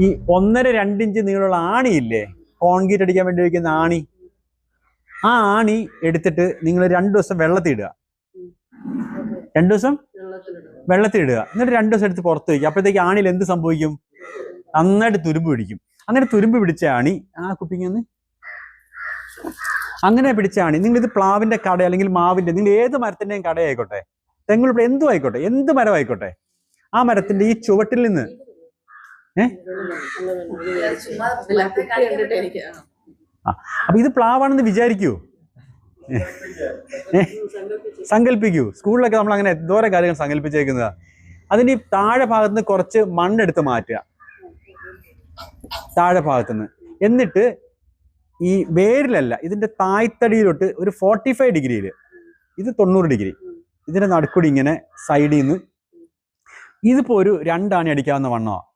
ഈ ഒന്നര രണ്ടിഞ്ച് നീളമുള്ള ആണിയില്ലേ? കോൺക്രീറ്റ് അടിക്കാൻ വേണ്ടി വയ്ക്കുന്ന ആണി. ആ ആണി എടുത്തിട്ട് നിങ്ങൾ രണ്ടു ദിവസം വെള്ളത്തിൽ ഇടുക രണ്ടു ദിവസം വെള്ളത്തിൽ ഇടുക എന്നിട്ട് രണ്ടു ദിവസം എടുത്ത് പുറത്ത് വയ്ക്കുക. അപ്പോഴത്തേക്ക് ആണിയിൽ എന്ത് സംഭവിക്കും? നന്നായിട്ട് തുരുമ്പ് പിടിക്കും. അങ്ങനെ തുരുമ്പ് പിടിച്ച ആണി ആ കുപ്പിങ്ങന്ന് അങ്ങനെ പിടിച്ച ആണി. നിങ്ങൾ ഇത് പ്ലാവിന്റെ കട അല്ലെങ്കിൽ മാവിന്റെ നിങ്ങൾ ഏത് മരത്തിന്റെയും കടയായിക്കോട്ടെ. തെങ്ങുൾപ്പെടെ എന്തും ആയിക്കോട്ടെ. എന്ത് മരമായിക്കോട്ടെ. ആ മരത്തിന്റെ ഈ ചുവട്ടിൽ നിന്ന് അപ്പൊ ഇത് പ്ലാവാണെന്ന് വിചാരിക്കൂ. സങ്കല്പിക്കൂ. സ്കൂളിലൊക്കെ നമ്മൾ അങ്ങനെ എന്തോരം കാര്യങ്ങൾ സങ്കല്പിച്ചേക്കുന്നതാ. അതിന് ഈ താഴെ ഭാഗത്ത് നിന്ന് കുറച്ച് മണ്ണെടുത്ത് മാറ്റുക. താഴെ ഭാഗത്തുനിന്ന്. എന്നിട്ട് ഈ വേരിലല്ല ഇതിന്റെ തായ്തടിയിലോട്ട് ഒരു ഫോർട്ടി ഫൈവ് ഡിഗ്രിയിൽ ഇത് തൊണ്ണൂറ് ഡിഗ്രി. ഇതിന്റെ നടുക്കൂടി ഇങ്ങനെ സൈഡിൽ നിന്ന് ഇതിപ്പോ ഒരു രണ്ടാണി അടിക്കാവുന്ന വണ്ണമാണ്